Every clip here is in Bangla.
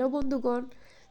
হ্যালো বন্ধুগণ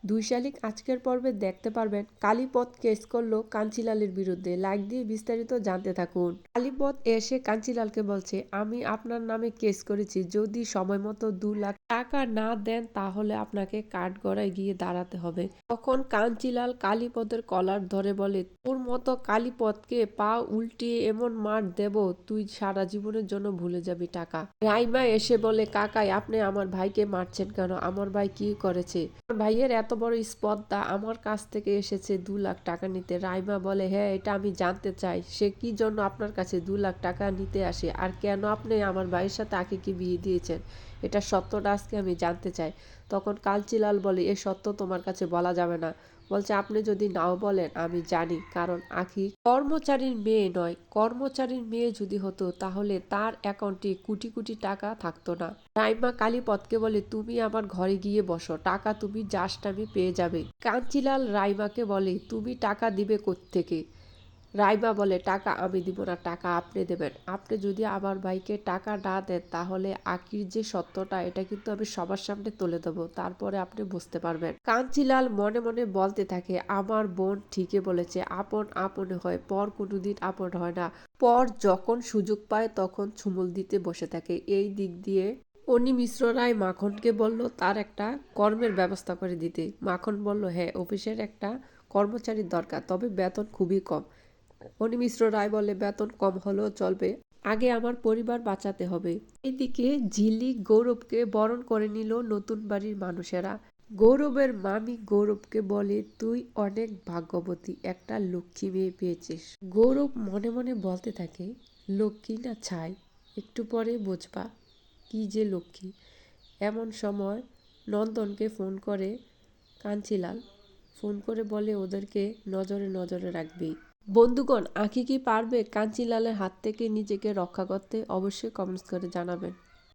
দুই শালিক আজকের পর্বে দেখতে পারবেন কালীপথ কেস করল কাঞ্চিলালের বিরুদ্ধে। লাইক দিয়ে বিস্তারিত জানতে থাকুন। কালীপথ এসে কাঞ্চিলালকে বলছে, আমি আপনার নামে কেস করেছি, যদি সময় মতো দু লাখ টাকা না দেন তাহলে আপনাকে কাঠগড়ায় গিয়ে দাঁড়াতে হবে। তখন কাঞ্চিলাল কালীপথের কলার ধরে বলে, তোর মতো কালীপথকে পা উল্টিয়ে এমন মার দেব, তুই সারা জীবনের জন্য ভুলে যাবি টাকা। রাইমা এসে বলে, কাকাই, আপনি আমার ভাইকে মারছেন কেন? আমার ভাই কি করেছে? আমার ভাইয়ের এত বড় স্পর্ধা আমার কাছ থেকে এসেছে দু লাখ টাকা নিতে। রাইমা বলে হ্যাঁ এটা আমি জানতে চাই। সে কি জন্য আপনার কাছে দু লাখ টাকা নিতে আসে? আর কেন আপনি আমার ভাইয়ের সাথে আকিকে বিয়ে দিয়েছেন? এটা সত্যটা আজকে আমি জানতে চাই। তখন কালচিলাল বলে, এ সত্য তোমার কাছে বলা যাবে না। বলছে, আপনি যদি নাও বলেন, আমি জানি, কারণ আখি কর্মচারীর মেয়ে নয়। কর্মচারীর মেয়ে যদি হতো, তাহলে তার অ্যাকাউন্টে কোটি কোটি টাকা থাকতো না। রাইমা কালীপথকে বলে, তুমি আমার ঘরে গিয়ে বসো, টাকা তুমি জাস্ট আমি পেয়ে যাবে। কাঞ্চিলাল রাইমাকে বলে, তুমি টাকা দিবে থেকে রাইমা বলে, টাকা আমি দিব না, টাকা আপনি দেবেন। আপনি যদি আমার ভাইকে টাকা না দেন, তাহলে আকির যে সত্যটা, এটা কিন্তু আমি সবার সামনে তুলে দেবো তারপরে আপনি বুঝতে পারবেন। কাঞ্চিলাল মনে মনে বলতে থাকে, আমার বোন ঠিকই বলেছে, আপন আপন হয়, পর কোনোদিন আপন হয় না। পর যখন সুযোগ পায়, তখন ছুমুল দিতে বসে থাকে। এই দিক দিয়ে অনি মিশ্র রায় মাখনকে বলল, তার একটা কর্মের ব্যবস্থা করে দিতে। মাখন বলল হ্যাঁ অফিসের একটা কর্মচারীর দরকার, তবে বেতন খুবই কম। অনিমিশ্র রায় বলে বেতন কম হলেও চলবে। আগে আমার পরিবার বাঁচাতে হবে। এদিকে ঝিলিক গৌরবকে বরণ করে নিল নতুন বাড়ির মানুষেরা। গৌরবের মামি গৌরবকে বলে, তুই অনেক ভাগ্যবতী, একটা লক্ষ্মী মেয়ে পেয়েছিস। গৌরব মনে মনে বলতে থাকে, লক্ষ্মী না ছাই? একটু পরে বুঝবা, কি যে লক্ষ্মী। এমন সময় নন্দনকে ফোন করে, কাঞ্চিলাল। ফোন করে বলে, ওদেরকে নজরে নজরে রাখবি। বন্ধুগণ আঁকি কি পারবে? কাঞ্চিলালের হাত থেকে নিজেকে রক্ষা করতে অবশ্যই কমেন্টস করে জানাবেন।